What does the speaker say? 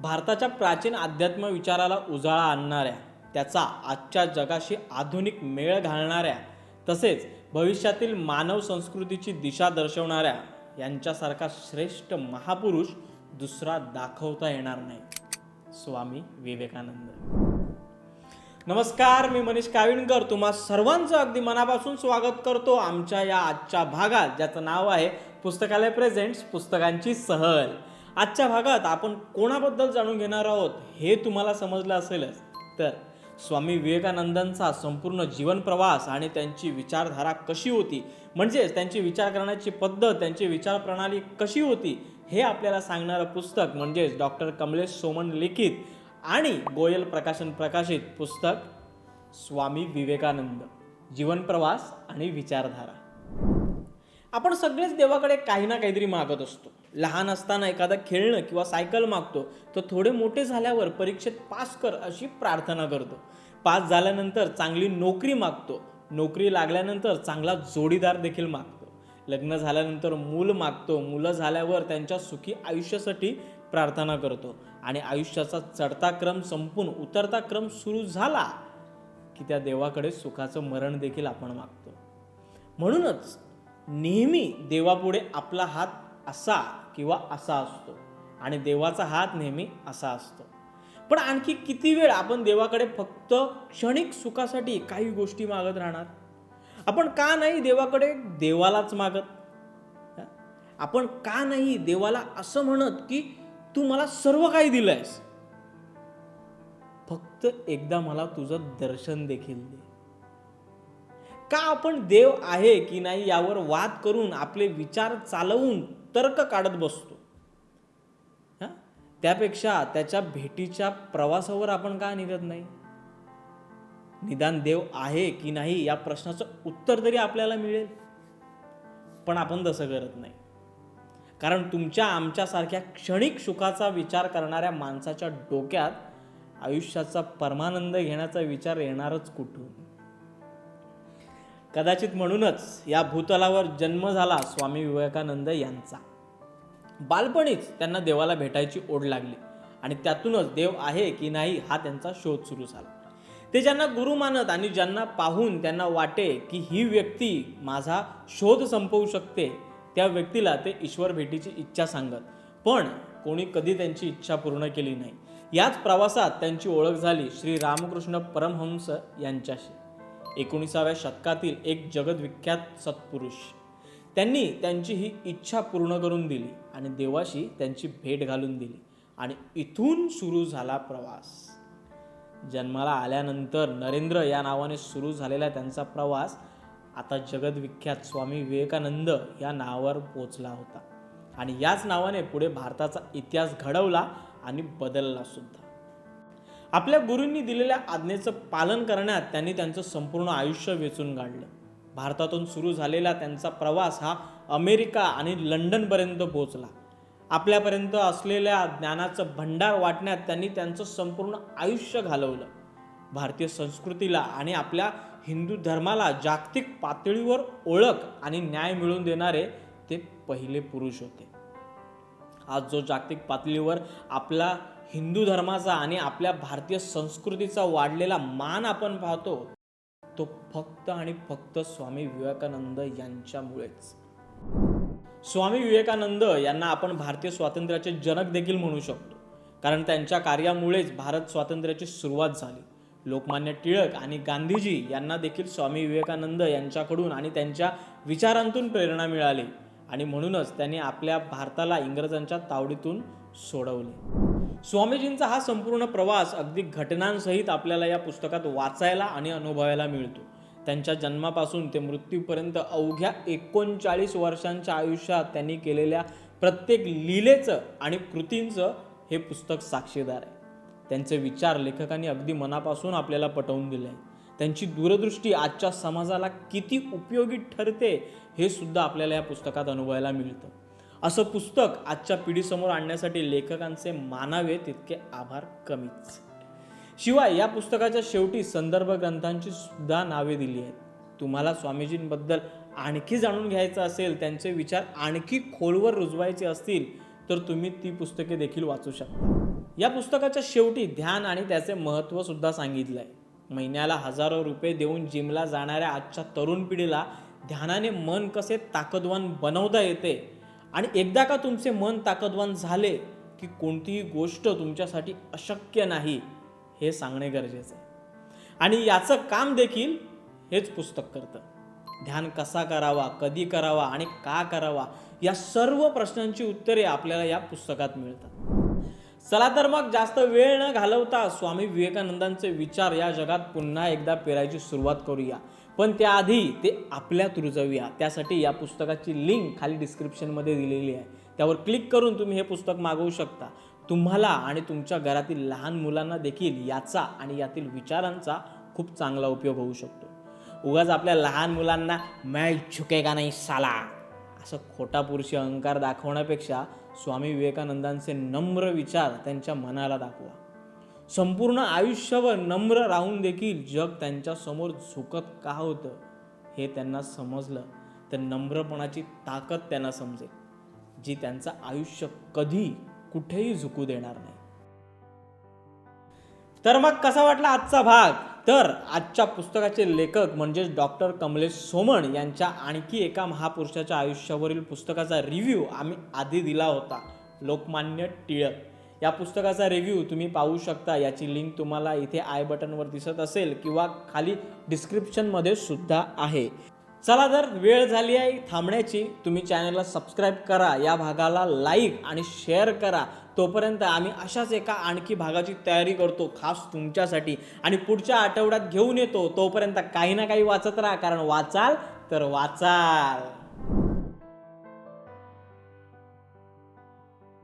भारताच्या प्राचीन अध्यात्म विचाराला उजाळा आणणाऱ्या त्याचा आजच्या जगाशी आधुनिक मेळ घालणाऱ्या तसेच भविष्यातील मानव संस्कृतीची दिशा दर्शवणाऱ्या यांच्यासारखा श्रेष्ठ महापुरुष दुसरा दाखवता येणार नाही. स्वामी विवेकानंद. नमस्कार मी मनीष काविणकर तुम्हा सर्वांचं अगदी मनापासून स्वागत करतो आमच्या या आजच्या भागात ज्याचं नाव आहे पुस्तकालय प्रेझेंट्स पुस्तकांची सहल. आजच्या भागात आपण कोणाबद्दल जाणून घेणार आहोत हे तुम्हाला समजलं असेलच. तर स्वामी विवेकानंदांचा संपूर्ण जीवन प्रवास आणि त्यांची विचारधारा कशी होती म्हणजेच त्यांची विचार करण्याची पद्धत त्यांची विचार प्रणाली कशी होती हे आपल्याला सांगणारं पुस्तक म्हणजेच डॉक्टर कमलेश सोमन लिखित आणि गोयल प्रकाशन प्रकाशित पुस्तक स्वामी विवेकानंद. जीवनप्रवास आणि विचारधारा. आपण सगळेच देवाकडे काही ना काहीतरी मागत असतो. लहान असताना एखादं खेळणं किंवा सायकल मागतो तर थोडे मोठे झाल्यावर परीक्षेत पास कर अशी प्रार्थना करतो. पास झाल्यानंतर चांगली नोकरी मागतो. नोकरी लागल्यानंतर चांगला जोडीदार देखील मागतो. लग्न झाल्यानंतर मूल मागतो. मुलं झाल्यावर त्यांच्या सुखी आयुष्यासाठी प्रार्थना करतो. आणि आयुष्याचा चढता क्रम संपून उतरता क्रम सुरू झाला की त्या देवाकडे सुखाचं मरण देखील आपण मागतो. म्हणूनच नेहमी देवापुढे आपला हात असा किंवा असा असतो. आणि देवाचा हात नेहमी असा असतो. पण आणखी किती वेळ आपण देवाकडे फक्त क्षणिक सुखासाठी काही गोष्टी मागत राहणार? आपण का नाही देवाकडे देवालाच मागत? आपण का नाही देवाला असं म्हणत की तू मला सर्व काही दिलंयस? फक्त एकदा मला तुझं दर्शन देखील दे. का आपण देव आहे की नाही यावर वाद करून आपले विचार चालवून तर्क काढत बसतो? त्यापेक्षा त्याच्या भेटीच्या प्रवासावर आपण का निघत नाही? निदान देव आहे की नाही या प्रश्नाचं उत्तर तरी आपल्याला मिळेल. पण आपण तसं करत नाही. कारण तुमच्या आमच्यासारख्या क्षणिक सुखाचा विचार करणाऱ्या माणसाच्या डोक्यात आयुष्याचा परमानंद घेण्याचा विचार येणारच कुठून? कदाचित म्हणूनच या भूतलावर जन्म झाला स्वामी विवेकानंद यांचा. बालपणीच त्यांना देवाला भेटायची ओढ लागली आणि त्यातूनच देव आहे की नाही हा त्यांचा शोध सुरू झाला. ते ज्यांना गुरु मानत आणि ज्यांना पाहून त्यांना वाटे की ही व्यक्ती माझा शोध संपवू शकते त्या व्यक्तीला ते ईश्वर भेटीची इच्छा सांगत. पण कोणी कधी त्यांची इच्छा पूर्ण केली नाही. याच प्रवासात त्यांची ओळख झाली श्री रामकृष्ण परमहंस यांच्याशी. एकोणीसाव्या शतकातील एक जगदविख्यात सत्पुरुष. त्यांनी त्यांची ही इच्छा पूर्ण करून दिली आणि देवाशी त्यांची भेट घालून दिली आणि इथून सुरू झाला प्रवास. जन्माला आल्यानंतर नरेंद्र या नावाने सुरू झालेला त्यांचा प्रवास आता जगदविख्यात स्वामी विवेकानंद या नावावर पोचला होता आणि याच नावाने पुढे भारताचा इतिहास घडवला आणि बदलला सुद्धा. आपल्या गुरूंनी दिलेल्या आज्ञेचं पालन करण्यात त्यांनी त्यांचं संपूर्ण आयुष्य वेचून काढलं. भारतातून सुरू झालेला त्यांचा प्रवास हा अमेरिका आणि लंडनपर्यंत पोहोचला. आपल्यापर्यंत असलेल्या ज्ञानाचं भंडार वाटण्यात त्यांनी त्यांचं संपूर्ण आयुष्य घालवलं. भारतीय संस्कृतीला आणि आपल्या हिंदू धर्माला जागतिक पातळीवर ओळख आणि न्याय मिळवून देणारे ते पहिले पुरुष होते. आज जो जागतिक पातळीवर आपला हिंदू धर्माचा आणि आपल्या भारतीय संस्कृतीचा वाढलेला मान आपण पाहतो तो फक्त आणि फक्त स्वामी विवेकानंद यांच्यामुळेच. स्वामी विवेकानंद यांना आपण भारतीय स्वातंत्र्याचे जनक देखील म्हणू शकतो. कारण त्यांच्या कार्यामुळेच भारत स्वातंत्र्याची सुरुवात झाली. लोकमान्य टिळक आणि गांधीजी यांना देखील स्वामी विवेकानंद यांच्याकडून आणि त्यांच्या विचारांतून प्रेरणा मिळाली आणि म्हणूनच त्यांनी आपल्या भारताला इंग्रजांच्या तावडीतून सोडवले. स्वामीजींचा हा संपूर्ण प्रवास अगदी घटनांसहित आपल्याला या पुस्तकात वाचायला आणि अनुभवायला मिळतो. त्यांच्या जन्मापासून ते मृत्यूपर्यंत अवघ्या एकोणचाळीस वर्षांच्या आयुष्यात त्यांनी केलेल्या प्रत्येक लीलेचं आणि कृतींचं हे पुस्तक साक्षीदार आहे. त्यांचे विचार लेखकांनी अगदी मनापासून आपल्याला पटवून दिले आहे त्यांची दूरदृष्टी आजच्या समाजाला किती उपयोगी ठरते हे सुद्धा आपल्याला या पुस्तकात अनुभवायला मिळतं. असं पुस्तक आजच्या पिढीसमोर आणण्यासाठी लेखकांचे मानावे तितके आभार कमीच. शिवाय या पुस्तकाच्या शेवटी संदर्भ ग्रंथांची सुद्धा नावे दिली आहेत. तुम्हाला स्वामीजींबद्दल आणखी जाणून घ्यायचं असेल त्यांचे विचार आणखी खोलवर रुजवायचे असतील तर तुम्ही ती पुस्तके देखील वाचू शकता. या पुस्तकाच्या शेवटी ध्यान आणि त्याचे महत्त्व सुद्धा सांगितलं आहे महिन्याला हजारो रुपये देऊन जिमला जाणाऱ्या आजच्या तरुण पिढीला ध्यानाने मन कसे ताकदवान बनवता येते आणि एकदा का तुमचे मन ताकदवान झाले की कोणतीही गोष्ट तुमच्यासाठी अशक्य नाही हे सांगणे गरजेचं आहे. आणि याचं काम देखील हेच पुस्तक करतं. ध्यान कसा करावा कधी करावा आणि का करावा या सर्व प्रश्नांची उत्तरे आपल्याला या पुस्तकात मिळतात. चला तर मग जास्त वेळ न घालवता स्वामी विवेकानंदांचे विचार या जगात पुन्हा एकदा पेरायची सुरुवात करूया. पण त्याआधी ते आपल्यात रुजवूया त्यासाठी या पुस्तकाची लिंक खाली डिस्क्रिप्शनमध्ये दिलेली आहे. त्यावर क्लिक करून तुम्ही हे पुस्तक मागवू शकता. तुम्हाला आणि तुमच्या घरातील लहान मुलांना देखील याचा आणि यातील विचारांचा खूप चांगला उपयोग होऊ शकतो. उगाच आपल्या लहान मुलांना मैं झुकेगा नाही साला? असं खोटा पुरुषी अहंकार दाखवण्यापेक्षा स्वामी विवेकानंदांचे नम्र विचार त्यांच्या मनाला दाखवा. संपूर्ण आयुष्यभर नम्र राहून देखील जग त्यांच्यासमोर झुकत का होतं हे त्यांना समजलं. तर नम्रपणाची ताकद त्यांना समजेल जी त्यांचं आयुष्य कधी कुठेही झुकू देणार नाही. तर मग कसा वाटला आजचा भाग? तर आजच्या पुस्तकाचे लेखक म्हणजेच डॉक्टर कमलेश सोमण यांच्या आणखी एका महापुरुषाच्या आयुष्यावरील पुस्तकाचा रिव्ह्यू आम्ही आधी दिला होता लोकमान्य टिळक. या पुस्तकाचा रिव्ह्यू तुम्ही पाहू शकता. याची लिंक तुम्हाला इथे आय बटनवर दिसत असेल किंवा खाली डिस्क्रिप्शनमध्ये सुद्धा आहे. चला तर वेळ झाली आहे थांबण्याची. तुम्ही चॅनलला सबस्क्राईब करा या भागाला लाईक आणि शेअर करा. तोपर्यंत आम्ही अशाच एका आणखी भागाची तयारी करतो खास तुमच्यासाठी. आणि पुढच्या आठवड्यात घेऊन येतो. तोपर्यंत काही ना काही वाचत राहा कारण वाचाल तर वाचाल.